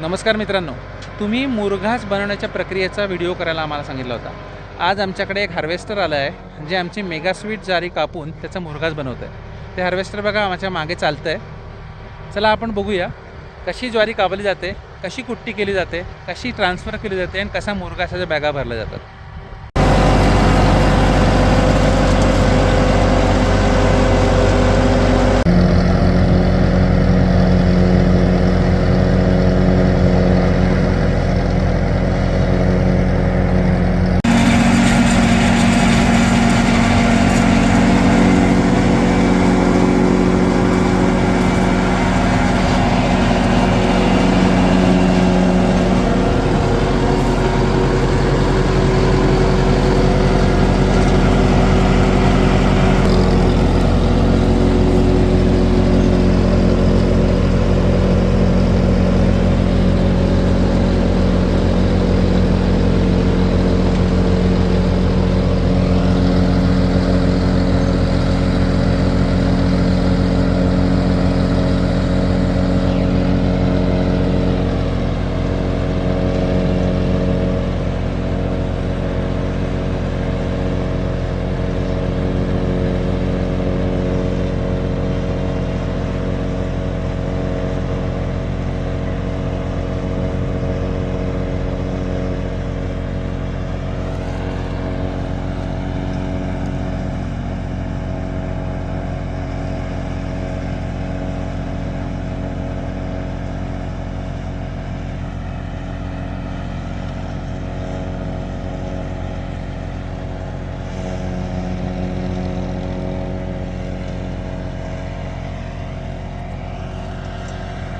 नमस्कार मित्रांनो तुम्ही मुरघास बनवण्याच्या प्रक्रियेचा व्हिडिओ करायला आम्हाला सांगितला होता. आज आमच्याकडे एक हार्वेस्टर आलं आहे जे आमची मेगा स्वीट जारी कापून त्याचा मुरघास बनवतं आहे. ते हार्वेस्टर बघा आमच्या मागे चालतं आहे चला आपण बघूया कशी ज्वारी कापली जाते कशी कुट्टी केली जाते कशी ट्रान्सफर केली जाते आणि कसा मुरघासाच्या बॅगा भरल्या जातात.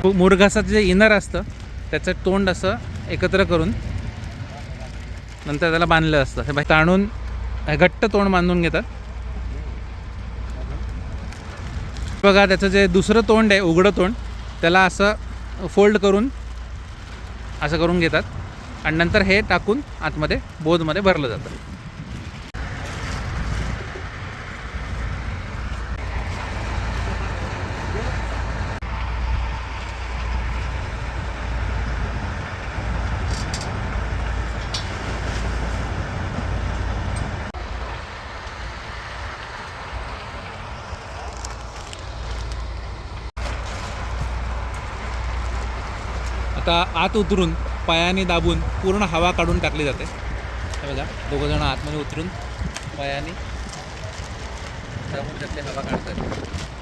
मुरघासाचं जे इनर असतं त्याचं तोंड असं एकत्र करून नंतर त्याला बांधलं असतं. हे ताणून हे घट्ट तोंड बांधून घेतात. बघा त्याचं जे दुसरं तोंड आहे उघडं तोंड त्याला असं फोल्ड करून असं करून घेतात. आणि नंतर हे टाकून आतमध्ये बोधमध्ये भरलं जातं. आता आत उतरून पायाने दाबून पूर्ण हवा काढून टाकली जाते. हे बघा दोघं जण आतमध्ये उतरून पायाने दाबून त्यातली हवा काढतात